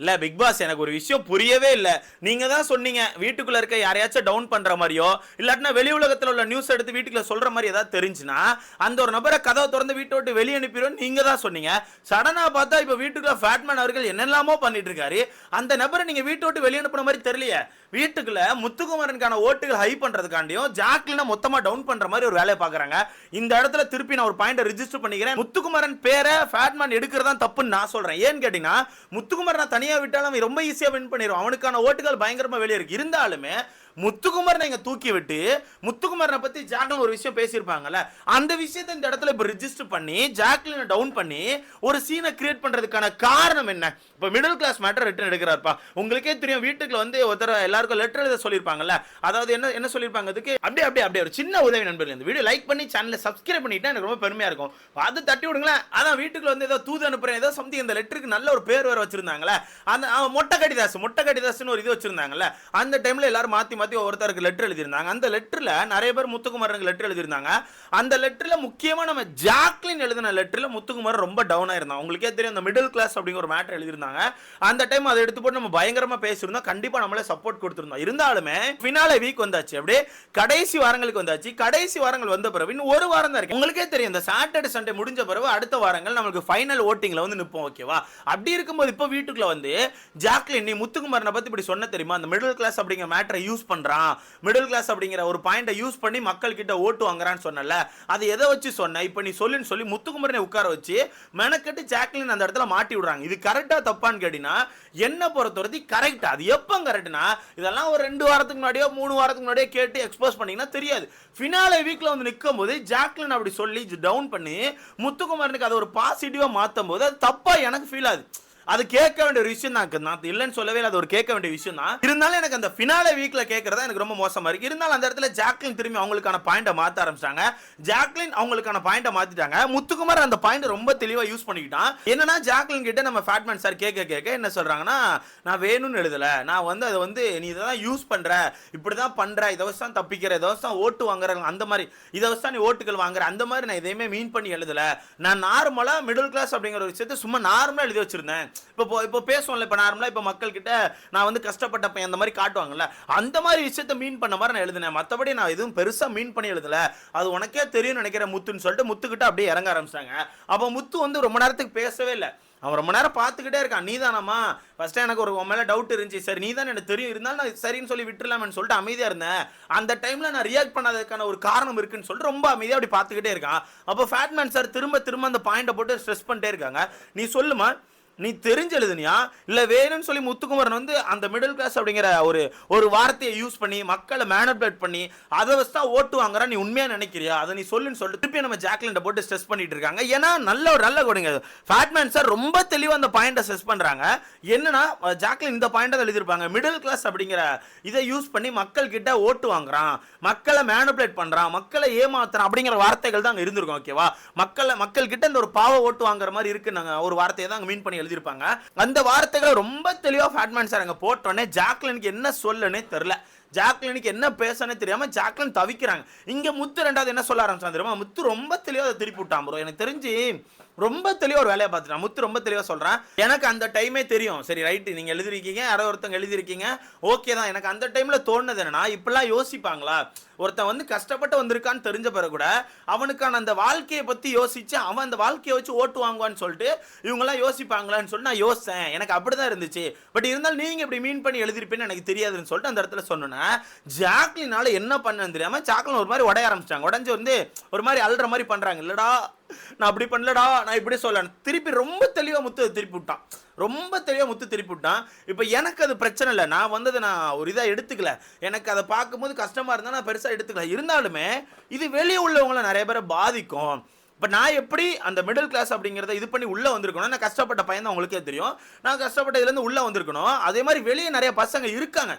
இல்ல big pass எனக்கு ஒரு விஷயம் புரியவே இல்ல. நீங்க தான் சொன்னீங்க வீட்டுக்குள்ள இருக்க யாரையாச்சும் டவுன் பண்ற மாதிரியோ இல்லாட்டினா வெளி உலகத்துல உள்ள நியூஸ் எடுத்து வீட்டுக்குள்ள சொல்ற மாதிரி ஏதாவது தெரிஞ்சுனா அந்த ஒரு நபரை கதவை திறந்து வீட்டை விட்டு வெளியே அனுப்பிடுவோம் நீங்க தான் சொன்னீங்க. சடனா பார்த்தா இப்ப வீட்டுக்குள்ள ஃபேட்மேன் அவர்கள் என்னெல்லாமோ பண்ணிட்டு இருக்காரு. அந்த நபரை நீங்க வீட்டை விட்டு வெளியே அனுப்புன மாதிரி தெரியலையே. வீட்டுக்குள்ள முத்துக்குமரனுக்கான ஓட்டுகள் ஹை பண்றதுக்காண்டியும் ஜாக்லின மொத்தமா டவுன் பண்ற மாதிரி ஒரு வேலையை பாக்குறாங்க இந்த இடத்துல திருப்பி நான் ஒரு பாயிண்ட் ரிஜிஸ்டர் பண்ணிக்கிறேன். முத்துக்குமரன் பேரை ஃபேட்மேன் எடுக்கிறதா தப்புன்னு நான் சொல்றேன். ஏன்னு கேட்டீங்கன்னா முத்துக்குமரன் தனியாக விட்டாலும் அவன் ரொம்ப ஈஸியாக வின் பண்ணிடுவான் அவனுக்கான ஓட்டுகள் பயங்கரமாக வெளியே இருக்கு. இருந்தாலுமே முத்துக்குமரனை இங்கே தூக்கி விட்டு முத்துக்குமரனை பற்றி ஜாக்லின் ஒரு விஷயம் பேசியிருப்பாங்கல்ல அந்த விஷயத்தை இந்த இடத்துல இப்போ ரிஜிஸ்டர் பண்ணி ஜாக்லினை டவுன் பண்ணி ஒரு சீனை கிரியேட் பண்ணுறதுக்கான காரணம் என்ன? இப்போ மிடில் கிளாஸ் மேட்டர் ரிட்டர்ன் எடுக்கிறாருப்பா. உங்களுக்கே தெரியும் வீட்டுக்கு வந்து ஒருத்தர் எல்லாருக்கும் லெட்டர் எழுத சொல்லியிருப்பாங்கல்ல. அதாவது என்ன என்ன சொல்லியிருப்பாங்க அதுக்கு? அப்படியே அப்படியே அப்படியே ஒரு சின்ன உதவி நண்பர்கள் இந்த வீடியோ லைக் பண்ணி சேனலை சப்ஸ்கிரைப் பண்ணிட்டா எனக்கு ரொம்ப பெருமையாக இருக்கும். அது தட்டி விடுங்களேன். அதான் வீட்டுக்குள்ள வந்து ஏதோ தூது அனுப்புறேன் ஏதோ சம்திங் இந்த லெட்டருக்கு நல்ல ஒரு பேர் வேறு வச்சிருந்தாங்களே அந்த அவன் மொட்டை கடிதாஸ் மொட்டை கடிதாஸ்னு ஒரு இது வச்சிருந்தாங்கல்ல. அந்த டைமில் எல்லாரும் மாற்றி பற்றி ஒருத்தருக்கு லெட்டர் எழுதியிருந்தாங்க. அந்த லெட்டர்ல நிறைய பேர் முத்துக்குமாரனுக்கு லெட்டர் எழுதியிருந்தாங்க. அந்த லெட்டர்ல முக்கியமா நம்ம ஜாக்லின் எழுதின லெட்டர்ல முத்துக்குமார் ரொம்ப டவுன் ஆயிருந்தாங்க உங்களுக்கே தெரியும் அந்த மிடில் கிளாஸ் அப்படிங்கிற ஒரு மேட்டர் எழுதியிருந்தாங்க. அந்த டைம் அதை எடுத்து போட்டு நம்ம பயங்கரமா பேசியிருந்தோம். கண்டிப்பா நம்மளே சப்போர்ட் கொடுத்துருந்தோம். இருந்தாலுமே ஃபினாலே வீக் வந்தாச்சு. அப்படியே கடைசி வாரங்களுக்கு வந்தாச்சு. கடைசி வாரங்கள் வந்த பிறகு இன்னும் ஒரு வாரம் தான் இருக்கு. உங்களுக்கே தெரியும் இந்த சாட்டர்டே சண்டே முடிஞ்ச பிறகு அடுத்த வாரங்கள் நம்மளுக்கு ஃபைனல் ஓட்டிங்ல வந்து நிற்போம் ஓகேவா அப்படி இருக்கும்போது இப்போ வீட்டுக்குள்ள வந்து ஜாக்லின் நீ முத்துக்குமாரனை பத்தி இப்படி சொன்ன தெரியுமா? அந்த மிடில் கிளாஸ் அப்படிங்கிற மேட்டரை யூஸ் பண்ண பண்ணுறான் மிடில் கிளாஸ் அப்படிங்கிற ஒரு பாயிண்டை யூஸ் பண்ணி மக்கள் கிட்ட ஓட்டு வாங்குறான்னு சொன்னல அது எதை வச்சு சொன்ன? இப்போ நீ சொல்லுன்னு சொல்லி முத்துக்குமரனை உட்கார வச்சு மெனக்கெட்டு ஜாக்லின் அந்த இடத்துல மாட்டி விடுறாங்க. இது கரெக்டாக தப்பான்னு கேட்டீங்கன்னா என்ன பொறுத்தவரை கரெக்டாக அது எப்போ கரெக்டுனா இதெல்லாம் ஒரு ரெண்டு வாரத்துக்கு முன்னாடியோ மூணு வாரத்துக்கு முன்னாடியோ கேட்டு எக்ஸ்போஸ் பண்ணீங்கன்னா தெரியாது. ஃபினாலே வீக்கில் வந்து நிற்கும் போது ஜாக்லின் அப்படி சொல்லி டவுன் பண்ணி முத்துக்குமரனுக்கு அதை ஒரு பாசிட்டிவாக மாற்றும் போது அது தப்பாக எனக்கு ஃபீல் ஆகுது. அது கேட்க வேண்டிய ஒரு விஷயம் தான் நான் இல்லைன்னு சொல்லவே இல்லை அது ஒரு கேட்க வேண்டிய விஷயம் தான். இருந்தாலும் எனக்கு அந்த ஃபினாலே வீக்ல கேட்கறதா எனக்கு ரொம்ப மோசமா இருக்கு. இருந்தாலும் அந்த இடத்துல ஜாக்லின் திரும்பி அவங்களுக்கான பாயிண்டை மாத்த ஆரம்பிச்சாங்க ஜாக்லின் அவங்களுக்கான பாயிண்டை மாத்திட்டாங்க. முத்துக்குமார் அந்த பாயிண்ட் ரொம்ப தெளிவா யூஸ் பண்ணிக்கிட்டான். என்னன்னா ஜாக்லின் கிட்ட நம்ம ஃபேட்மேன் சார் கேட்க கேட்க என்ன சொல்றாங்கன்னா நான் வேணும்னு எழுதல. நான் வந்து அதை வந்து நீ இதெல்லாம் யூஸ் பண்ற. இப்படிதான் பண்ற. இதை வச்சு தான் தப்பிக்கிற. இதை வச்சு தான் ஓட்டு வாங்குற. அந்த மாதிரி. இதை வச்சு தான் நீ ஓட்டுகள் வாங்குற. அந்த மாதிரி நான் எதையுமே மீன் பண்ணி எழுதல. நான் நார்மலா மிடில் கிளாஸ் அப்படிங்கிற ஒரு விஷயத்தை சும்மா நார்மலா எழுதி வச்சிருந்தேன். இப்போ இப்போ- பேசுவோம்ல இப்போ நார்மலாக இப்போ மக்கள் கிட்ட நான் வந்து கஷ்டப்பட்ட பையன் அந்த மாதிரி காட்டுவாங்கல்ல அந்த மாதிரி விஷயத்த மீன் பண்ண மாதிரி நான் எழுதினேன். மற்றபடி நான் எதுவும் பெருசாக மீன் பண்ணி எழுதலை. அது உனக்கே தெரியும்னு நினைக்கிறேன் முத்துன்னு சொல்லிட்டு முத்துக்கிட்ட அப்படியே இறங்க ஆரம்பிச்சாங்க அப்போ முத்து வந்து ரொம்ப நேரத்துக்கு பேசவே இல்லை. அவன் ரொம்ப நேரம் பார்த்துக்கிட்டே இருக்கான். நீ தானாமா ஃபஸ்ட்டு எனக்கு ஒரு உன் மேலே டவுட் இருந்துச்சு. சரி நீ தான் எனக்கு தெரியும். இருந்தாலும் நான் சரின்னு சொல்லி விட்டுலாமேன்னு சொல்லிட்டு அமைதியாக இருந்தேன். அந்த டைமில் நான் ரியாக்ட் பண்ணாததுக்கான ஒரு காரணம் இருக்குன்னு சொல்லிட்டு ரொம்ப அமைதியாக அப்படி பார்த்துக்கிட்டே இருக்கான். அப்போ ஃபேட்மேன் சார் திரும்ப திரும்ப அந்த பாயிண்டை போட்டு ஸ்ட்ரெஸ் பண்ணிட்டே இருக்காங்க. நீ சொல்லுமா நீ தெரிஞ்சு எழுதுனியா இல்லை வேணும்னு சொல்லி முத்துக்குமரன் வந்து அந்த மிடில் கிளாஸ் அப்படிங்கிற ஒரு ஒரு வார்த்தையை யூஸ் பண்ணி மக்களை மேனிபுலேட் பண்ணி அதை வச்சு தான் ஓட்டு வாங்குறா நீ உண்மையாக நினைக்கிறியா? அதை நீ சொல்லுன்னு சொல்லிட்டு திருப்பி நம்ம ஜாக்லின் போட்டு ஸ்ட்ரெஸ் பண்ணிட்டு இருக்காங்க. ஏன்னா நல்ல ஒரு நல்ல கொடுங்க. ஃபேட்மேன் சார் ரொம்ப தெளிவாக அந்த பாயிண்டை ஸ்ட்ரெஸ் பண்ணுறாங்க என்னன்னா ஜாக்லின் இந்த பாயிண்டை எழுதியிருப்பாங்க. மிடில் கிளாஸ் அப்படிங்கிற இதை யூஸ் பண்ணி மக்கள் கிட்ட ஓட்டு வாங்குறான். மக்களை மேனிபுலேட் பண்ணுறான் மக்களை ஏமாத்துறான் அப்படிங்கிற வார்த்தைகள் தான் அங்கே இருந்திருக்கும் ஓகேவா மக்களை மக்கள் கிட்ட இந்த ஒரு பாவ ஓட்டு வாங்குற மாதிரி இருக்கு நாங்கள் ஒரு வார்த்தையை தான் அங்கே மீன் பண்ணி எழுதியிருப்பாங்க. அந்த வார்த்தைகளை ரொம்ப தெளிவா ஃபேட்மேன் சார் அங்கே போட்டோன்னே ஜாக்லினுக்கு என்ன சொல்லுன்னே தெரியல. ஜாக்லினுக்கு என்ன பேசனே தெரியாம ஜாக்லின் தவிக்கிறாங்க. இங்க முத்து ரெண்டாவது என்ன சொல்ல ஆரம்பிச்சான் தெரியுமா? முத்து ரொம்ப தெளிவா அதை திருப்பி விட்டான் ப்ரோ எனக்கு தெரிஞ்சு ரொம்ப தெளிவாக ஒரு வேலையை பார்த்துட்டான். முத்து ரொம்ப தெளிவாக சொல்கிறேன் எனக்கு அந்த டைமே தெரியும். சரி ரைட்டு நீங்கள் எழுதிருக்கீங்க. யாரோ ஒருத்தங்க எழுதிருக்கீங்க. ஓகே தான். எனக்கு அந்த டைமில் தோணுது என்னன்னா இப்படிலாம் யோசிப்பாங்களா? ஒருத்தன் வந்து கஷ்டப்பட்டு வந்திருக்கான்னு தெரிஞ்ச பிறகு கூட அவனுக்கான அந்த வாழ்க்கையை பற்றி யோசிச்சு அவன் அந்த வாழ்க்கையை வச்சு ஓட்டு வாங்குவான்னு சொல்லிட்டு இவங்கெல்லாம் யோசிப்பாங்களான்னு சொல்லிட்டு நான் யோசித்தேன் எனக்கு அப்படி தான் இருந்துச்சு. பட் இருந்தாலும் நீங்கள் இப்படி மீன் பண்ணி எழுதிருப்பேன்னு எனக்கு தெரியாதுன்னு சொல்லிட்டு அந்த இடத்துல சொன்னேன் ஜாக்லினால என்ன பண்ணன்னு தெரியாமல் ஜாக்லின் ஒரு மாதிரி உடைய ஆரம்பிச்சிட்டாங்க. உடஞ்சி வந்து ஒரு மாதிரி அல்ற மாதிரி பண்ணுறாங்க இல்லடா நான் அப்படி பண்ணலடா நான் இப்படி சொல்லலை திருப்பி ரொம்ப தெளிவாக முத்து திருப்பி விட்டான். ரொம்ப தெளிவாக முத்து திருப்பி விட்டான். இப்போ எனக்கு அது பிரச்சனை இல்லை. நான் வந்ததை நான் ஒரு இதாக எடுத்துக்கல. எனக்கு அதை பார்க்கும்போது கஷ்டமாக இருந்தால் நான் பெருசாக எடுத்துக்கல. இருந்தாலுமே இது வெளியே உள்ளவங்கள நிறைய பேரை பாதிக்கும். இப்போ நான் எப்படி அந்த மிடில் கிளாஸ் அப்படிங்கிறத இது பண்ணி உள்ளே வந்திருக்கணும்? நான் கஷ்டப்பட்ட பையன் தான் உங்களுக்கே தெரியும். நான் கஷ்டப்பட்ட இதுலேருந்து உள்ளே வந்திருக்கணும். அதே மாதிரி வெளியே நிறைய பசங்க இருக்காங்க.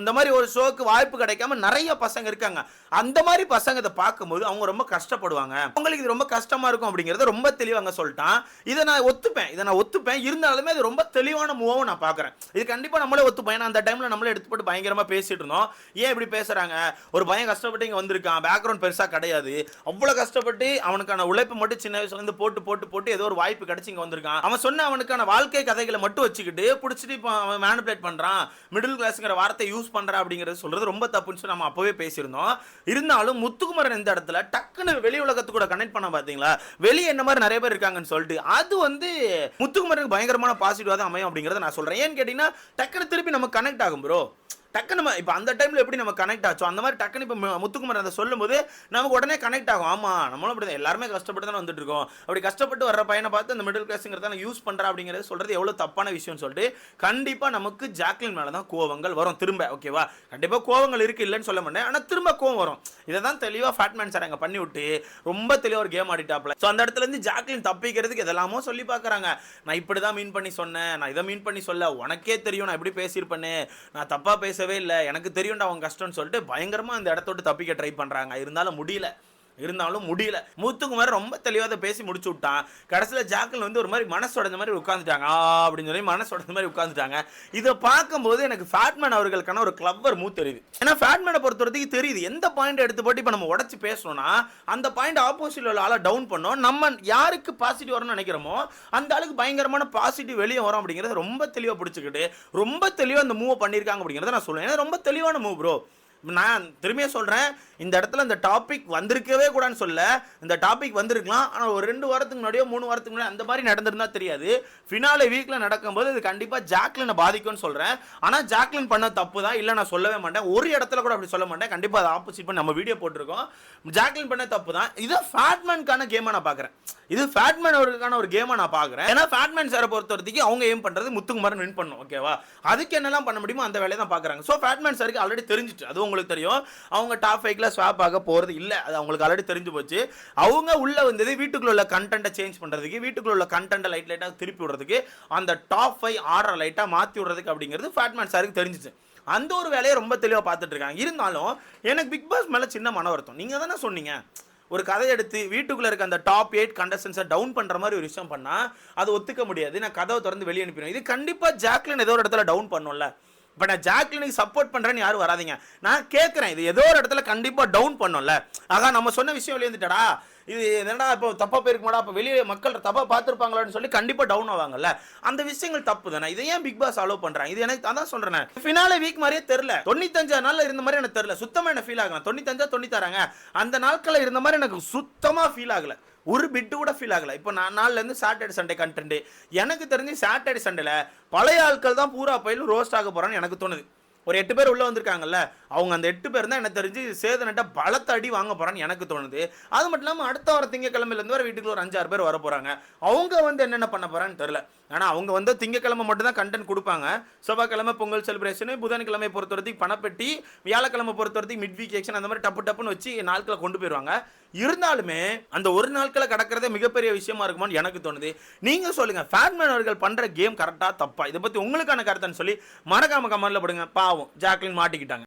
இந்த மாதிரி ஒரு ஷோக்கு வாய்ப்பு கிடைக்காம நிறைய பசங்க இருக்காங்க. அந்த மாதிரி பசங்க இதை பார்க்கும்போது அவங்க ரொம்ப கஷ்டப்படுவாங்க. அவங்களுக்கு இது ரொம்ப கஷ்டமா இருக்கும் அப்படிங்கிறத ரொம்ப தெளிவாங்க சொல்லிட்டான். இதை நான் ஒத்துப்பேன். இதை நான் ஒத்துப்பேன். இருந்தாலுமே அது ரொம்ப தெளிவான மூவாவும் நான் பார்க்குறேன். இது கண்டிப்பாக நம்மளே ஒத்துப்பேன் ஏன்னா அந்த டைமில் நம்மளே எடுத்து போட்டு பயங்கரமாக பேசிட்டு இருந்தோம். ஏன் இப்படி பேசுகிறாங்க ஒரு பையன் கஷ்டப்பட்டு இங்கே வந்திருக்கான். பேக்ரவுண்ட் பெருசாக கிடையாது. அவ்வளோ கஷ்டப்பட்டு அவனுக்கான உழைப்பு மட்டும் சின்ன வயசுலேருந்து போட்டு போட்டு போட்டு ஏதோ ஒரு வாய்ப்பு கிடச்சி இங்கே வந்திருக்கான். அவன் சொன்ன அவனுக்கான வாழ்க்கை கதைகளை மட்டும் வச்சுக்கிட்டு பிடிச்சிட்டு இப்போ அவன் மேனுப்ளேட் பண்ணுறான் மிடில் கிளாஸுங்கிற வார்த்தை யூஸ் பண்றான் அப்படிங்கறது சொல்றது ரொம்ப தப்புன்னு சொல்லி நம்ம அப்பவே பேசியிருந்தோம். இருந்தாலும் முத்துக்குமரன் இந்த இடத்துல டக்குன்னு வெளி உலகத்து கூட கனெக்ட் பண்ண பாத்தீங்களா? வெளியே என்ன மாதிரி நிறைய பேர் இருக்காங்கன்னு சொல்லிட்டு அது வந்து முத்துக்குமரனுக்கு பயங்கரமான பாசிட்டிவாக தான் அமையும் அப்படிங்கறத நான் சொல்றேன். ஏன்னு கேட்டீங்கன்னா டக்குன்னு திருப்பி நம்ம கனெக்ட் ஆகும் ப்ரோ டக்குன்னு நம்ம இப்போ அந்த டைமில் எப்படி நம்ம கனெக்ட் ஆச்சோ அந்த மாதிரி டக்குன்னு இப்போ முத்துக்குமார் அதை சொல்லும்போது நமக்கு உடனே கனெக்ட் ஆகும். ஆமாம் நம்மளும் அப்படி தான் எல்லாருமே கஷ்டப்பட்டு தானே வந்துட்டு இருக்கோம். அப்படி கஷ்டப்பட்டு வர்ற பையனை பார்த்து அந்த மிடில் கிளாஸுங்கிறத யூஸ் பண்ணுறா அப்படிங்கிறது சொல்கிறது எவ்வளோ தப்பான விஷயம்னு சொல்லிட்டு கண்டிப்பாக நமக்கு ஜாக்லின் மேலே தான் கோவங்கள் வரும். திரும்ப ஓகேவா கண்டிப்பாக கோவங்கள் இருக்கு இல்லைன்னு சொல்ல மாட்டேன். ஆனால் திரும்ப கோவம் வரும். இதை தான் தெளிவாக ஃபேட்மேன் சார் அங்கே பண்ணி விட்டு ரொம்ப தெளிவாக ஒரு கேம் ஆடிட்டாப்ல ஸோ அந்த இடத்துல இருந்து ஜாக்லின் தப்பிக்கிறதுக்கு இதெல்லாமோ சொல்லி பார்க்குறாங்க. நான் இப்படி தான் மீன் பண்ணி சொன்னேன். நான் இதை மீன் பண்ணி சொல்ல. உனக்கே தெரியும். நான் எப்படி பேசியிருப்பேன்னு. நான் தப்பாக பேச பேசவே இல்லை. எனக்கு தெரியும்டா அவன் கஷ்டம்னு சொல்லிட்டு பயங்கரமா அந்த இடத்த விட்டு தப்பிக்க ட்ரை பண்றாங்க. இருந்தாலும் முடியல. இருந்தாலும் முடியல. முத்துக்குமார் ரொம்ப தெளிவாக பேசி முடிச்சு விட்டான். கடைசியில் ஜாக்கில் வந்து ஒரு மாதிரி மனசு உடைஞ்ச மாதிரி உட்காந்துட்டாங்க ஆ அப்படின்னு சொல்லி மனசு உடைஞ்ச மாதிரி உட்காந்துட்டாங்க இதை பார்க்கும்போது எனக்கு ஃபேட்மேன் அவர்களுக்கான ஒரு கிளவர் மூ தெரியுது. ஏன்னா ஃபேட்மேனை பொறுத்த வரைக்கும் தெரியுது. எந்த பாயிண்ட் எடுத்து போட்டு இப்போ நம்ம உடச்சி பேசணும்னா அந்த பாயிண்ட் ஆப்போசிட்ல உள்ள ஆளை டவுன் பண்ணோம். நம்ம யாருக்கு பாசிட்டிவ் வரும்னு நினைக்கிறோமோ அந்த ஆளுக்கு பயங்கரமான பாசிட்டிவ் வெளியே வரும் அப்படிங்கிறத ரொம்ப தெளிவாக பிடிச்சிக்கிட்டு ரொம்ப தெளிவாக அந்த மூவை பண்ணியிருக்காங்க அப்படிங்கிறத நான் சொல்லுவேன் ரொம்ப தெளிவான மூவ் ப்ரோ நான் திரும்பியே சொல்கிறேன் இந்த இடத்துல இந்த டாபிக் வந்திருக்கவே கூடாதுன்னு சொல்ல இந்த டாபிக் வந்திருக்கலாம் ஆனால் ஒரு ரெண்டு வாரத்துக்கு முன்னாடியோ மூணு வாரத்துக்கு முன்னாடி அந்த மாதிரி நடந்திருந்தா தெரியாது. ஃபினாலே வீக்கில் நடக்கும்போது இது கண்டிப்பாக ஜாக்லினை பாதிக்கும்னு சொல்கிறேன் ஆனால் ஜாக்லின் பண்ண தப்பு தான் இல்லை நான் சொல்லவே மாட்டேன். ஒரு இடத்துல கூட அப்படி சொல்ல மாட்டேன். கண்டிப்பாக அதை ஆப்போசிட் பண்ணி நம்ம வீடியோ போட்டிருக்கோம். ஜாக்லின் பண்ண தப்பு தான். இதை ஃபேட்மேனுக்கான கேமை நான் பார்க்குறேன். இது ஃபேட்மேன் அவருக்கான ஒரு கேமை நான் பார்க்குறேன். ஏன்னா ஃபேட்மேன் சாரை பொறுத்த வரைக்கும் அவங்க ஏம் பண்ணுறது முத்துக்குமாரன் வின் பண்ணும் ஓகேவா அதுக்கு என்னெல்லாம் பண்ண முடியுமோ அந்த வேலையை தான் பார்க்குறாங்க. ஸோ ஃபேட்மேன் சாருக்கு ஆல்ரெடி தெரிஞ்சிட்டு அது உங்களுக்கு தெரியும். அவங்க டாப் ஃபைவ்ல ஸ்வாப் ஆக போகிறது இல்லை. அது அவங்களுக்கு ஆல்ரெடி தெரிஞ்சு போச்சு. அவங்க உள்ளே வந்தது வீட்டுக்குள்ள உள்ள கண்டென்ட்டை சேஞ்ச் பண்ணுறதுக்கு வீட்டுக்குள்ள உள்ள கண்டென்ட்டை லைட் லைட்டாக திருப்பி விடுறதுக்கு அந்த டாப் ஃபைவ் ஆர்டர் லைட்டாக மாற்றி விடுறதுக்கு அப்படிங்கிறது ஃபேட்மேன் சாருக்கு தெரிஞ்சிச்சு. அந்த ஒரு வேலையை ரொம்ப தெளிவாக பார்த்துட்டு இருக்காங்க. இருந்தாலும் எனக்கு பிக் பாஸ் மேலே சின்ன மன வருத்தம். நீங்கள் தானே சொன்னீங்க. ஒரு கதை எடுத்து வீட்டுக்குள்ளே இருக்க அந்த டாப் எயிட் கண்டஸ்டன்ஸை டவுன் பண்ணுற மாதிரி ஒரு விஷயம் பண்ணால் அது ஒத்துக்க முடியாது. நான் கதவை திறந்து வெளியே அனுப்பிடுவேன். இது கண்டிப்பாக ஜாக்லின் ஏதோ ஒரு இடத்துல டவுன் பண்ணும்ல. இப்போ நான் ஜாக்லினுக்கு சப்போர்ட் பண்ணுறேன்னு யாரும் வராதீங்க. நான் கேட்குறேன் இது ஏதோ ஒரு இடத்துல கண்டிப்பாக டவுன் பண்ணும்ல. ஆகா நம்ம சொன்ன விஷயம் வெளியே இது என்னடா இப்போ தப்பாக போயிருக்குமாடா இப்போ வெளியே மக்கள் தப்பாக பார்த்துருப்பாங்களான்னு சொல்லி கண்டிப்பாக டவுன் ஆவாங்கல்ல. அந்த விஷயங்கள் தப்பு தானே. இதை ஏன் பிக் பாஸ் அலோவ் பண்ணுறேன் இது எனக்கு அதான் சொல்கிறேன் ஃபினாலே வீக் மாதிரியே தெரில தொண்ணூத்தஞ்சா நாளில் இருந்த மாதிரி எனக்கு தெரில சுத்தமாக என்ன ஃபீல் ஆகலாம் தொண்ணூத்தஞ்சா தொண்ணூத்தாறாங்க. அந்த நாட்களில் இருந்த மாதிரி எனக்கு சுத்தமாக ஃபீல் ஆகலை. ஒரு பிட்டு கூட ஃபீல் ஆகலை. இப்போ நான் நாள்லேருந்து சாட்டர்டே சண்டே கண்டென்ட் எனக்கு தெரிஞ்சு சாட்டர்டே சண்டேல பழைய ஆட்கள் தான் பூரா பயிலும் ரோஸ்ட் ஆக போகிறான்னு எனக்கு தோணுது. ஒரு எட்டு பேர் உள்ளே வந்திருக்காங்கல்ல அவங்க அந்த எட்டு பேர் தான் எனக்கு தெரிஞ்சு சேதனட்ட பலத்த அடி வாங்க போகிறான்னு எனக்கு தோணுது. அது மட்டும் இல்லாமல் அடுத்த வாரம் திங்கக்கிழமையிலேருந்து வர வீட்டுக்குள்ள ஒரு அஞ்சாறு பேர் வர போகிறாங்க அவங்க வந்து என்னென்ன பண்ண போகிறான்னு தெரில ஆனால் அவங்க வந்து திங்கக்கிழமை மட்டும்தான் கண்டென்ட் கொடுப்பாங்க. செவ்வாய்க்கிழமை பொங்கல் செலிப்ரேஷனு புதன்கிழமை பொறுத்த வரைக்கும் பணப்பெட்டி வியாழக்கிழமை பொறுத்த வரைக்கும் மிட் வீக் எக்ஷன் அந்த மாதிரி டப்பு டப்புன்னு வச்சு நாட்களை கொண்டு போயிடுவாங்க இருந்தாலுமே அந்த ஒரு நாட்களை கடக்கிறதே மிகப்பெரிய விஷயமா இருக்குமான்னு எனக்கு தோணுது. நீங்கள் சொல்லுங்கள் ஃபேன்மேன் அவர்கள் பண்ணுற கேம் கரெக்டாக தப்பா? இதை பற்றி உங்களுக்கான கருத்துன்னு சொல்லி மறக்காம கமெண்ட்ல போடுங்க. பாவம் ஜாக்லின் மாட்டிக்கிட்டாங்க.